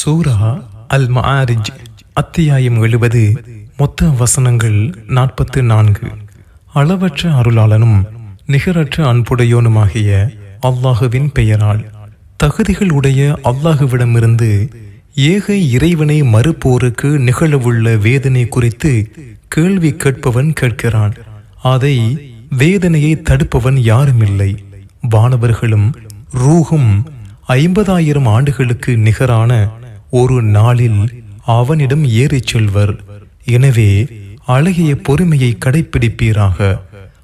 சூரா அல் மஆரிஜ் அத்தியாயம் எழுபது மொத்த வசனங்கள் நாற்பத்து நான்கு. அளவற்ற அருளாளனும் நிகரற்ற அன்புடையோனுமாகிய அல்லாஹுவின் பெயரால் தகுதிகள் உடைய அல்லாஹுவிடமிருந்து ஏக இறைவனை மறுப்போருக்கு நிகழவுள்ள வேதனை குறித்து கேள்வி கேட்பவன் கேட்கிறான். அதை வேதனையை தடுப்பவன் யாருமில்லை. வானவர்களும் ரூகும் ஐம்பதாயிரம் ஆண்டுகளுக்கு நிகரான ஒரு நாளில் அவனிடம் ஏறிச் செல்வர் எனவே அழகிய பொறுமையை கடைப்பிடிப்பீராக.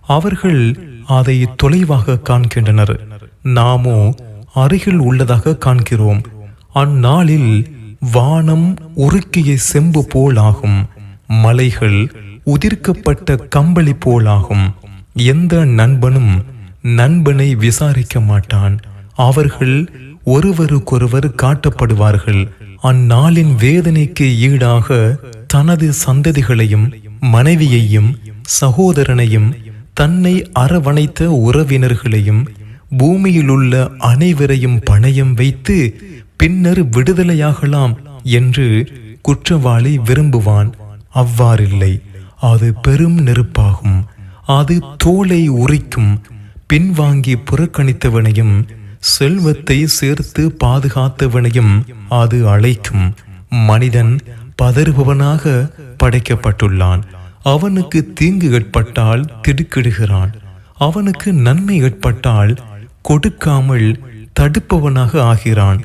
அவர்கள் அதை தொலைவாக காண்கின்றனர். நாமோ அருகில் உள்ளதாக காண்கிறோம். அந்நாளில் வானம் உருக்கிய செம்பு போலாகும். மலைகள் உதிர்க்கப்பட்ட கம்பளி போலாகும். எந்த நண்பனும் நண்பனை விசாரிக்க மாட்டான். அவர்கள் ஒருவருக்கொருவர் காட்டப்படுவார்கள். அந்நாளின் வேதனைக்கு ஈடாக தனது சந்ததிகளையும் மனைவியையும் சகோதரனையும் தன்னை அரவணைத்த உறவினர்களையும் பூமியிலுள்ள அனைவரையும் பணயம் வைத்து பின்னர் விடுதலையாகலாம் என்று குற்றவாளி விரும்புவான். அவ்வாறில்லை. அது பெரும் நெருப்பாகும். அது தோலை உரிக்கும். பின்வாங்கி புறக்கணித்தவனையும் செல்வத்தை சேர்த்து பாதுகாத்தவனையும் அது அழைக்கும். மனிதன் பதறுபவனாக படைக்கப்பட்டுள்ளான். அவனுக்கு தீங்கு ஏற்பட்டால் திடுக்கிடுகிறான். அவனுக்கு நன்மை ஏற்பட்டால் கொடுக்காமல் தடுப்பவனாக ஆகிறான்.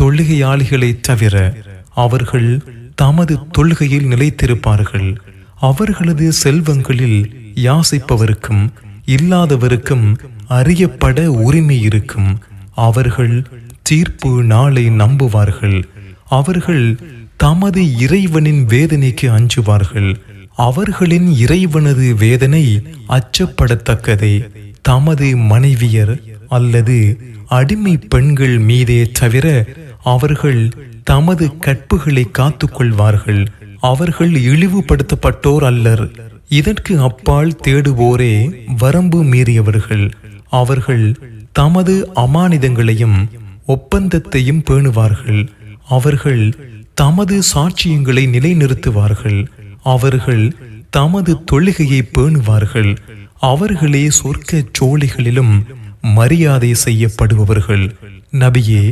தொழுகையாளிகளைத் தவிர அவர்கள் தமது தொழுகையில் நிலைத்திருப்பார்கள். அவர்களது செல்வங்களில் யாசிப்பவருக்கும் இல்லாதவருக்கும் அறியப்பட உரிமை இருக்கும். அவர்கள் தீர்ப்பு நாளை நம்புவார்கள். அவர்கள் தமது இறைவனின் வேதனைக்கு அஞ்சுவார்கள். அவர்களின் இறைவனது வேதனை அச்சப்படத்தக்கதே. தமது மனைவியர் அல்லது அடிமை பெண்கள் மீதே தவிர அவர்கள் தமது கற்புகளை காத்துக்கொள்வார்கள். அவர்கள் இழிவுபடுத்தப்பட்டோர் அல்லர். இதற்கு அப்பால் தேடுவோரே வரம்பு மீறியவர்கள். அவர்கள் தமது அமானிதங்களையும் ஒப்பந்தத்தையும் பேணுவார்கள். அவர்கள் தமது சாட்சியங்களை நிலைநிறுத்துவார்கள். அவர்கள் தமது தொழுகையை பேணுவார்கள். அவர்களே சொர்க்க சோழிகளிலும் மரியாதை செய்யப்படுபவர்கள். நபியே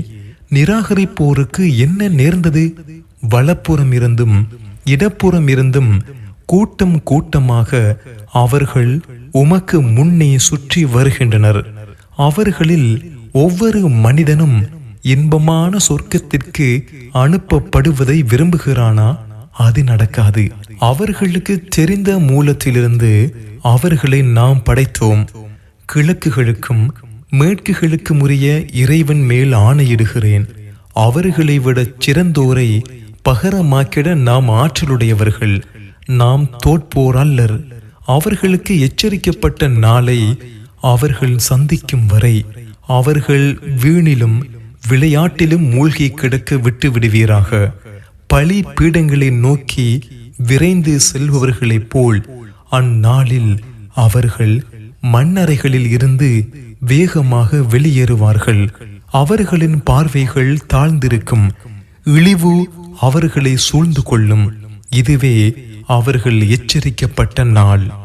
நிராகரிப்போருக்கு என்ன நேர்ந்தது? வலப்புறம் இருந்தும் இடப்புறம் இருந்தும் கூட்டம் கூட்டமாக அவர்கள் உமக்கு முன்னே சுற்றி வருகின்றனர். அவர்களில் ஒவ்வொரு மனிதனும் இன்பமான சொர்க்கத்திற்கு அனுப்பப்படுவதை விரும்புகிறானா? அது நடக்காது. அவர்களுக்கு தெரிந்த மூலத்திலிருந்து அவர்களை நாம் படைத்தோம். கிழக்குகளுக்கும் மேற்குகளுக்கும் உரிய இறைவன் மேல் ஆணையிடுகிறேன். அவர்களை விட சிறந்தோரை பகரமாக்கிட நாம் ஆற்றலுடையவர்கள். நாம் தோற்போர் அல்லர். அவர்களுக்கு எச்சரிக்கப்பட்ட நாளை அவர்கள் சந்திக்கும் வரை அவர்கள் வீணிலும் விளையாட்டிலும் மூழ்கி கிடக்க விட்டு விடுவீராக. பழி பீடங்களை நோக்கி விரைந்து செல்பவர்களைப் போல் அந்நாளில் அவர்கள் மண்ணறைகளில் இருந்து வேகமாக வெளியேறுவார்கள். அவர்களின் பார்வைகள் தாழ்ந்திருக்கும். இழிவு அவர்களை சூழ்ந்து கொள்ளும். இதுவே அவர்கள் எச்சரிக்கப்பட்ட நாள்.